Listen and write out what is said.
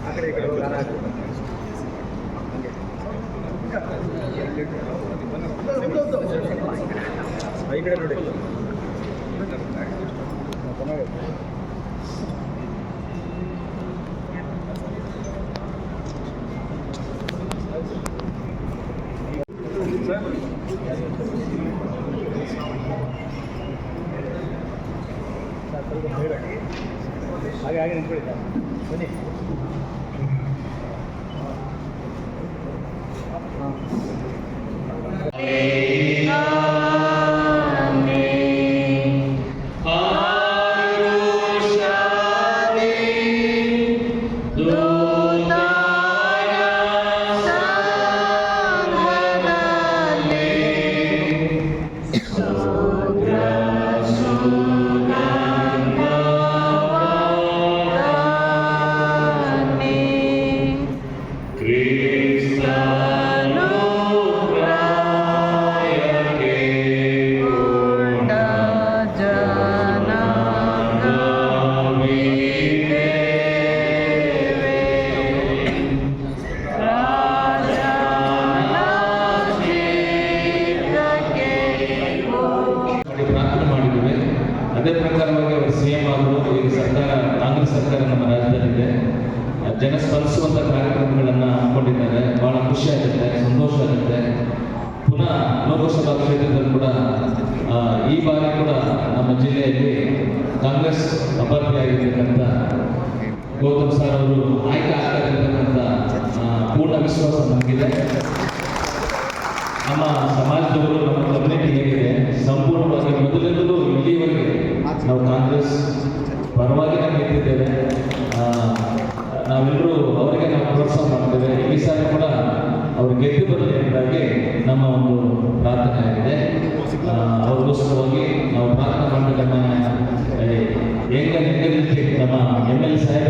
ಆ ಕಡೆ ಈ ಕಡೆ ಹಾಗೆ ಹಾಗೆ ನಿಂತ್ಕೊಳ್ಳಿ ಸರ್. ಬನ್ನಿ ಮಾಡಿ ಅದೇ ಪ್ರಕಾರವಾಗಿ ಅವರು ಸಿ ಎಂ ಆದರು ಈಗ ಸರ್ಕಾರ ಕಾಂಗ್ರೆಸ್ ಸರ್ಕಾರ ನಮ್ಮ ರಾಜ್ಯದಲ್ಲಿದೆ ಜನ ಸ್ಪಂದಿಸುವಂಥ ಕಾರ್ಯಕ್ರಮಗಳನ್ನು ಹಾಕೊಂಡಿದ್ದಾರೆ ಬಹಳ ಖುಷಿ ಆಗುತ್ತೆ, ಸಂತೋಷ ಆಗುತ್ತೆ. ಪುನಃ ಲೋಕಸಭಾ ಕ್ಷೇತ್ರದಲ್ಲಿ ಕೂಡ ಈ ಬಾರಿ ಕೂಡ ನಮ್ಮ ಜಿಲ್ಲೆಯಲ್ಲಿ ಕಾಂಗ್ರೆಸ್ ಅಭ್ಯರ್ಥಿಯಾಗಿರ್ತಕ್ಕಂಥ ಗೌತಮ್ ಸರ್ ಅವರು ಆಯ್ಕೆ ಆಗ್ತಾ ಪೂರ್ಣ ವಿಶ್ವಾಸ ನಮಗಿದೆ. ನಮ್ಮ ಸಮಾಜದವರು ನಮ್ಮ ನಾವೆಲ್ಲರೂ ಅವರಿಗೆ ನಾವು ಪ್ರೋತ್ಸಾಹ ಮಾಡ್ತೇವೆ ಈ ಸಾರಿ ಕೂಡ ಅವರು ಗೆದ್ದು ಬರಲಿ ಎಂಬುದಾಗಿ ನಮ್ಮ ಒಂದು ಪ್ರಾರ್ಥನೆ ಆಗಿದೆ. ಅವ್ರಿಗೋಸ್ಕರವಾಗಿ ನಾವು ಪ್ರಾರ್ಥನೆ ಮಾಡಿದ ನಮ್ಮ ಹೆಂಗ ನಮ್ಮ ಎಂ ಎಲ್ ಸಾಹೇಬ್